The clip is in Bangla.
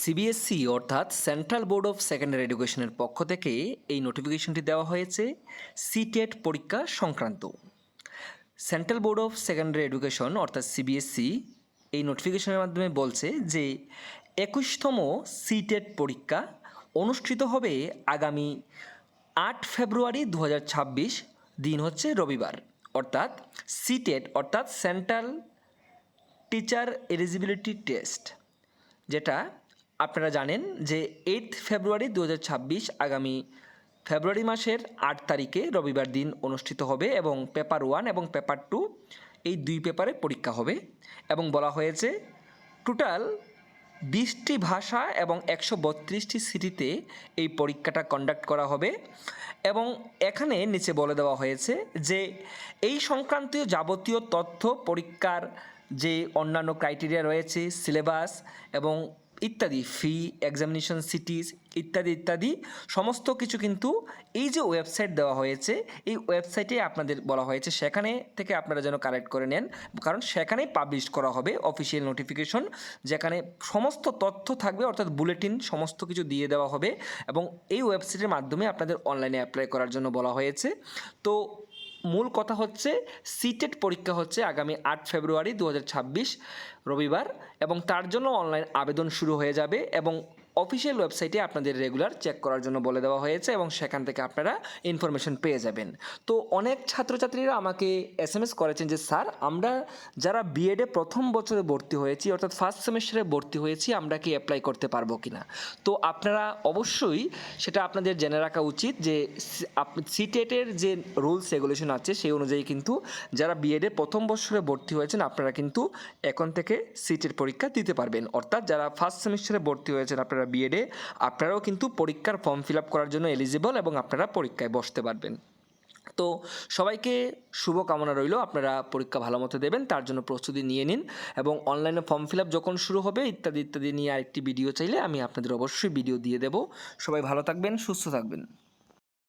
সিবিএসসি E অর্থাৎ সেন্ট্রাল বোর্ড অফ সেকেন্ডারি এডুকেশনের পক্ষ থেকে এই নোটিফিকেশনটি দেওয়া হয়েছে সিটেট পরীক্ষা সংক্রান্ত। Central board of secondary education অর্থাৎ সিবিএসসি E এই নোটিফিকেশনের মাধ্যমে বলছে যে একুশতম সিটেট পরীক্ষা অনুষ্ঠিত হবে আগামী আট ফেব্রুয়ারি দু হাজার ছাব্বিশ, দিন হচ্ছে রবিবার। অর্থাৎ সিটেট অর্থাৎ সেন্ট্রাল টিচার এলিজিবিলিটি টেস্ট যেটা আপনারা জানেন যে এইট ফেব্রুয়ারি দু হাজার ছাব্বিশ আগামী ফেব্রুয়ারি মাসের আট তারিখে রবিবার দিন অনুষ্ঠিত হবে এবং পেপার ওয়ান এবং পেপার টু এই দুই পেপারে পরীক্ষা হবে এবং বলা হয়েছে টোটাল বিশটি ভাষা এবং একশো বত্রিশটি সিটিতে এই পরীক্ষাটা কন্ডাক্ট করা হবে এবং এখানে নিচে বলে দেওয়া হয়েছে যে এই সংক্রান্তীয় যাবতীয় তথ্য পরীক্ষার যে অন্যান্য ক্রাইটেরিয়া রয়েছে সিলেবাস এবং ইত্যাদি ফি এক্সামিনেশন সিটিস ইত্যাদি ইত্যাদি, সমস্ত কিছু কিন্তু এই যে ওয়েবসাইট দেওয়া হয়েছে, এই ওয়েবসাইটে আপনাদের বলা হয়েছে, সেখানে থেকে আপনারা যেন কালেক্ট করে নেন। কারণ সেখানেই পাবলিশ করা হবে অফিসিয়াল নোটিফিকেশন যেখানে সমস্ত তথ্য থাকবে, অর্থাৎ বুলেটিন সমস্ত কিছু দিয়ে দেওয়া হবে এবং এই ওয়েবসাইটের মাধ্যমে আপনাদের অনলাইনে অ্যাপ্লাই করার জন্য বলা হয়েছে। তো মূল কথা হচ্ছে, সিটেট পরীক্ষা হচ্ছে আগামী আট ফেব্রুয়ারি দু হাজার ছাব্বিশ রবিবার এবং তার জন্য অনলাইন আবেদন শুরু হয়ে যাবে এবং অফিসিয়াল ওয়েবসাইটে আপনাদের রেগুলার চেক করার জন্য বলে দেওয়া হয়েছে এবং সেখান থেকে আপনারা ইনফরমেশন পেয়ে যাবেন। তো অনেক ছাত্রছাত্রীরা আমাকে এস এম এস করেছেন যে, স্যার, আমরা যারা বিএডে প্রথম বছরে ভর্তি হয়েছি, অর্থাৎ ফার্স্ট সেমিস্টারে ভর্তি হয়েছি, আমরা কি অ্যাপ্লাই করতে পারব কি না তো আপনারা অবশ্যই সেটা আপনাদের জেনে রাখা উচিত যে সিটেটের যে রুলস রেগুলেশন আছে, সেই অনুযায়ী কিন্তু যারা বিএডে প্রথম বছরে ভর্তি হয়েছেন, আপনারা কিন্তু এখন থেকে সিটের পরীক্ষা দিতে পারবেন। অর্থাৎ যারা ফার্স্ট সেমিস্টারে ভর্তি হয়েছেন আপনারা বিএডে আপনারাও কিন্তু পরীক্ষার ফর্ম ফিল আপ করার জন্য এলিজিবল এবং আপনারা পরীক্ষায় বসতে পারবেন। তো সবাইকে শুভকামনা রইল, আপনারা পরীক্ষা ভালো মতো দেবেন, তার জন্য প্রস্তুতি নিয়ে নিন এবং অনলাইনে ফর্ম ফিল আপ যখন শুরু হবে, ইত্যাদি ইত্যাদি নিয়ে আরেকটি ভিডিও চাইলে আমি আপনাদের অবশ্যই ভিডিও দিয়ে দেবো। সবাই ভালো থাকবেন, সুস্থ থাকবেন।